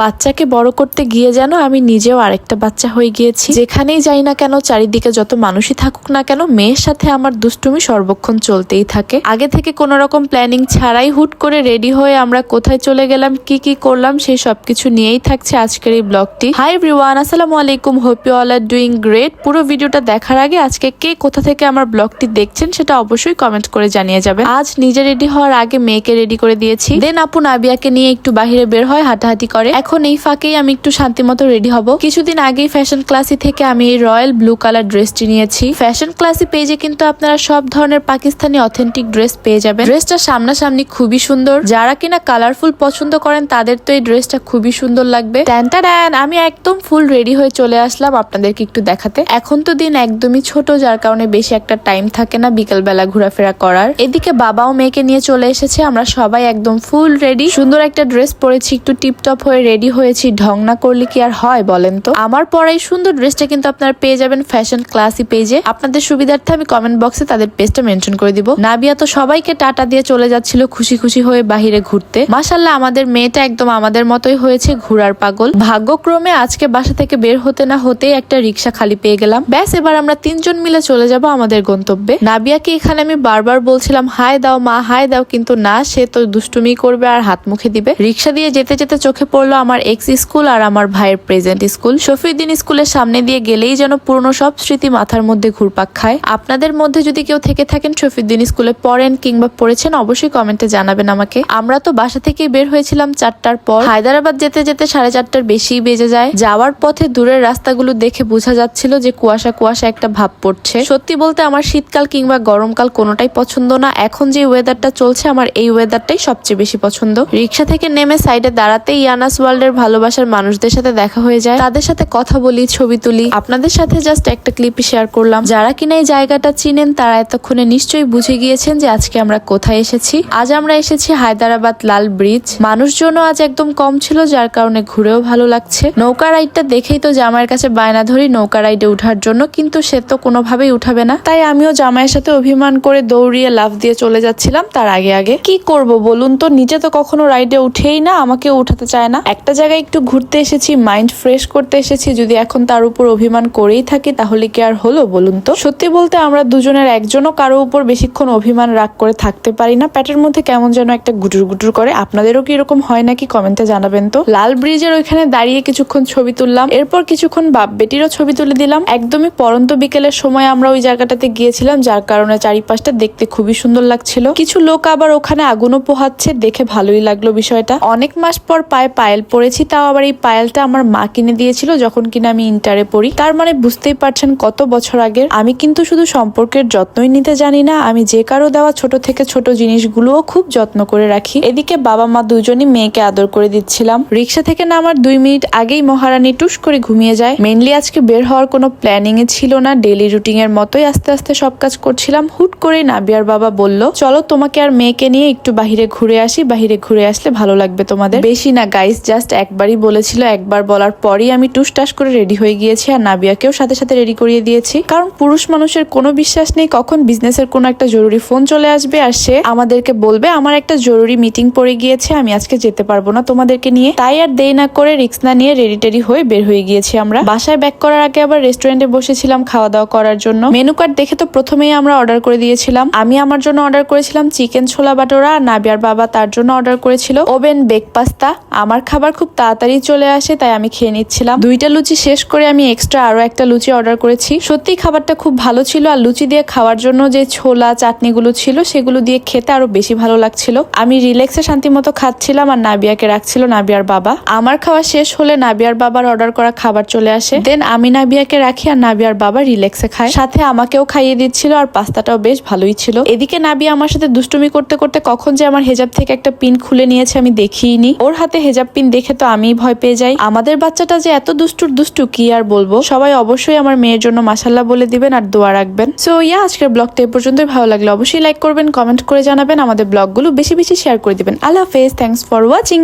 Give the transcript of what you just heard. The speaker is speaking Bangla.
বাচ্চাকে বড় করতে গিয়ে যেন আমি নিজেও আরেকটা বাচ্চা হয়ে গিয়েছি। যেখানেই যাই না কেন, চারিদিকে যত মানুষই থাকুক না কেন, মেয়ের সাথে আমার দুষ্টুমি সর্বক্ষণ চলতেই থাকে। আগে থেকে কোনো রকম প্ল্যানিং ছাড়াই হুট করে রেডি হয়ে আমরা কোথায় চলে গেলাম, কি কি করলাম, সেই সবকিছু নিয়েই থাকছে আজকের এই ব্লগটি। হাই এভরিওয়ান আসসালামু আলাইকুম। Hope you all are doing great পুরো ভিডিওটা দেখার আগে আজকে কে কোথা থেকে আমার ব্লগটি দেখছেন সেটা অবশ্যই কমেন্ট করে জানিয়ে যাবেন। আজ নিজে রেডি হওয়ার আগে মেয়েকে রেডি করে দিয়েছি। দেন আপু নাবিয়াকে নিয়ে একটু বাহিরে বের হয় হাঁটাহাঁটি করে। এখন এই ফাঁকেই আমি একটু শান্তি মতো রেডি হব। কিছুদিন আগেই ফ্যাশন ক্লাসি থেকে আমি এই রয়্যাল ব্লু কালার ড্রেসটি নিয়েছি। ফ্যাশন ক্লাসি পেজে কিন্তু আপনারা সব ধরনের পাকিস্তানি অথেন্টিক ড্রেস পেয়ে যাবেন। ড্রেসটা সামনাসামনি খুবই সুন্দর। যারা কিনা কালারফুল পছন্দ করেন, তাদের তো এই ড্রেসটা খুবই সুন্দর লাগবে। ট্যানটা ড্যান আমি একদম ফুল রেডি হয়ে চলে আসলাম আপনাদেরকে একটু দেখাতে। এখন তো দিন একদমই ছোট, যার কারণে বেশি একটা টাইম থাকে না বিকেলবেলা ঘোরাফেরা করার। এদিকে বাবাও মেয়েকে নিয়ে চলে এসেছে। আমরা সবাই একদম ফুল রেডি সুন্দর একটা ড্রেস পরেছি, একটু টিপটপ হয়ে রেডি হয়েছি, ঢং না করলে কি আর হয় বলেন তো? আমার পরা এই সুন্দর ড্রেসটা কিন্তু আপনারা পেয়ে যাবেন ফ্যাশন ক্লাসি পেজে। আপনাদের সুবিধার্থে আমি কমেন্ট বক্সে তাদের পেজটা মেনশন করে দিব। নাবিয়া তো সবাইকে টাটা দিয়ে চলে যাচ্ছিল খুশি খুশি হয়ে বাহিরে ঘুরতে। মাসাল্লাহ আমাদের মেয়েটা একদম আমাদের মতোই হয়েছে ঘোরার পাগল। ভাগ্যক্রমে আজকে বাসা থেকে বের হতে না হতেই একটা রিক্সা খালি পেয়ে গেলাম। ব্যাস, এবার আমরা তিনজন মিলে চলে যাব আমাদের গন্তব্যে। নাবিয়াকে এখানে আমি বারবার বলছিলাম হাই দাও মা হাই দাও। কিন্তু না, সে তো দুষ্টুমি করবে আর হাত মুখে দিবে। রিক্সা দিয়ে যেতে যেতে চোখে পড়ল আমার এক্স স্কুল আর আমার ভাইয়ের প্রেজেন্ট স্কুল শফিউদ্দিন স্কুলের সামনে দিয়ে গেলেই যেন পুরনো সব স্মৃতি মাথার মধ্যে ঘুরপাক খায়। আপনাদের মধ্যে যদি কেউ থেকে থাকেন, শফিউদ্দিন স্কুলে পড়েন কিংবা পড়েছেন, অবশ্যই কমেন্টে জানাবেন আমাকে। আমরা তো বাসা থেকেই বের হয়েছিলাম চারটার পর। হায়দ্রাবাদ যেতে যেতে সাড়ে চারটার বেশি বেজে যায়। যাওয়ার পথে দূরের রাস্তাগুলো দেখে বোঝা যাচ্ছিল যে কুয়াশা কুয়াশা একটা ভাব পড়ছে। সত্যি বলতে আমার শীতকাল কিংবা গরমকাল কোনোটাই পছন্দ না। এখন যে ওয়েদারটা চলছে, আমার এই ওয়েদারটাই সবচেয়ে বেশি পছন্দ। রিক্সা থেকে নেমে সাইডে দাঁড়াতেই ইয়ানাস ওয়ার্ল্ডের ভালোবাসার মানুষদের সাথে দেখা হয়ে যায়। তাদের সাথে কথা বলি, ছবি তুলি। আপনাদের সাথে জাস্ট একটা ক্লিপই শেয়ার করলাম। যারা কিনা এই জায়গাটা চিনেন, তারা এতক্ষণে নিশ্চয়ই বুঝে গিয়েছেন যে আজকে আমরা কোথায় এসেছি। আজ আমরা এসেছি হায়দ্রাবাদ লাল ব্রিজ। মানুষজনও আজ একদম কম ছিল, যার কারণে ঘুরেও ভালো লাগছে। নৌকা রাইডটা দেখেই তো জামাইয়ের কাছে বায়না ধরি, নৌকা রাইডে উঠার জন্য, কিন্তু সে তো কোনোভাবেই উঠাবে না। তাই আমিও জামাইয়ের সাথে অভিমান করে দৌড়িয়ে লাফ দিয়ে চলে যাচ্ছিলাম তার আগে আগে। কি করব বলুন তো? নিজে তো কখনো রাইডে উঠেই না আমাকে উঠাতে চায় না। একটা জায়গায় একটু ঘুরতে এসেছি মাইন্ড ফ্রেশ করতে এসেছি, যদি এখন তার উপর অভিমান করেই থাকি, তাহলে কি আর হলো বলুন তো? সত্যি বলতে আমরা দুজনের একজনও কারও উপর বেশিক্ষণ অভিমান রাগ করে থাকতে পারি না। প্যাটের মধ্যে কেমন যেন একটা গুটুর গুটুর করে। আপনাদেরও কি এরকম হয় নাকি কমেন্টে জানাবেন তো? লাল ব্রিজের ওইখানে দাঁড়িয়ে কিছুক্ষণ ছবি তুললাম। এরপর কিছুক্ষণ বাপ বেটিরও ছবি তুলে দিলাম। একদমই পরন্ত বিকেলের সময় আমরা ওই জায়গাটাতে গিয়েছিলাম, যার কারণে চারিপাশটা দেখতে খুবই সুন্দর লাগছিল। কিছু লোক আবার ওখানে আগুনও পোহাচ্ছে, দেখে ভালোই লাগল বিষয়টা। অনেক মাস পর পায়ে পায়েল পরেছি তাও আবার এই পায়েলটা আমার মা কিনে দিয়েছিল যখন কিনা আমি ইন্টারে পড়ি। তার মানে বুঝতেই পারছেন কত বছর আগের। আমি কিন্তু শুধু সম্পর্কের যত্নই নিতে জানি না, আমি যে কারও দেওয়া ছোট থেকে ছোট জিনিসগুলোও খুব যত্ন করে রাখি। এদিকে বাবা মা দুজনই মেয়েকে আদর করে দিচ্ছিলাম। রিক্সা থেকে নামার দুই মিনিট আগেই মহারানী টুস করে ঘুমিয়ে যায়। মেনলি আজকে বের হওয়ার কোনো প্ল্যানিং এ ছিল না ডেলি রুটিন এর মতোই আস্তে আস্তে সব কাজ করছিলাম। হুট করে নাবিয়ার বাবা বলল, চলো তোমাকে আর মেয়েকে নিয়ে একটু বাহিরে ঘুরে আসি, বাহিরে ঘুরে আসলে ভালো লাগবে তোমাদের। বেশি না গাইস জাস্ট একবারই বলেছিল, একবার বলার পরই আমি টুসটাস করে রেডি হয়ে গিয়েছি আর নাবিয়াকেও সাথে সাথে রেডি করিয়ে দিয়েছি। কারণ পুরুষ মানুষের কোনো বিশ্বাস নেই কখন বিজনেসের কোনো একটা জরুরি ফোন চলে আসবে আর সে আমাদেরকে বলবে, আমার একটা জরুরি মিটিং পড়ে গিয়েছে, আমি আজকে যেতে পারব না তোমাদেরকে নিয়ে। তাই আর দেরি না করে রিক্স না নিয়ে রেডি টেডি হয়ে বের হয়ে গিয়েছি আমরা। বাসায় ব্যাক করার আগে আবার রেস্টুরেন্টে বসেছিলাম খাওয়া দাওয়া করার জন্য। মেনু কার্ড দেখে তো প্রথমেই আমরা অর্ডার করে দিয়েছিলাম। আমি আমার জন্য অর্ডার করেছিলাম চিকেন ছোলা বাটোরা, আর নাবিয়ার বাবা তার জন্য অর্ডার করেছিল ওভেন বেক পাস্তা। আমার খাবার খুব তাড়াতাড়ি চলে আসে, তাই আমি খেয়ে নিচ্ছিলাম। দুইটা লুচি শেষ করে আমি এক্সট্রা আরও একটা লুচি অর্ডার করেছি। সত্যি খাবারটা খুব ভালো ছিল, আর লুচি দিয়ে খাওয়ার জন্য যে ছোলা, চাটনিগুলো ছিল, সেগুলো দিয়ে খেতে আরও বেশি ভালো লাগছিল। আমি রিল্যাক্সে শান্তি মতো খাচ্ছিলাম, আর নাবিয়াকে রাখছিল নাবিয়ার বাবা। আমার খাওয়া শেষ হলে নাবিয়ার বাবার অর্ডার করা খাবার চলে আসে। দেন আমি নাবিয়াকে রাখি, আর নাবিয়ার বাবা রিল্যাক্সে খায়। সাথে আমাকেও খাইয়ে দিচ্ছিল, আর পাস্তাটাও বেশ ভালোই ছিল। এদিকে নাবিয়া আমার সাথে দুষ্টুমি করতে করতে কখন যে আমার হেজাব থেকে একটা পিন খুলে নিয়েছে আমি দেখিনি ওর হাতে হেজাব পিন দেখে তো আমি ভয় পেয়ে যাই। আমাদের বাচ্চাটা যে এত দুষ্টুর দুষ্টু, কি আর বলব? সবাই অবশ্যই আমার মেয়ের জন্য মাসাল্লাহ বলে দিবেন আর দোয়া রাখবেন। সো ইয়া, আজকের ব্লগটা এ পর্যন্তই। ভালো লাগলে অবশ্যই লাইক করবেন কমেন্ট করে জানাবেন। আমাদের ব্লগগুলো বেশি বেশি শেয়ার করে দিবেন। আল্লাহ হাফেজ। Thanks for watching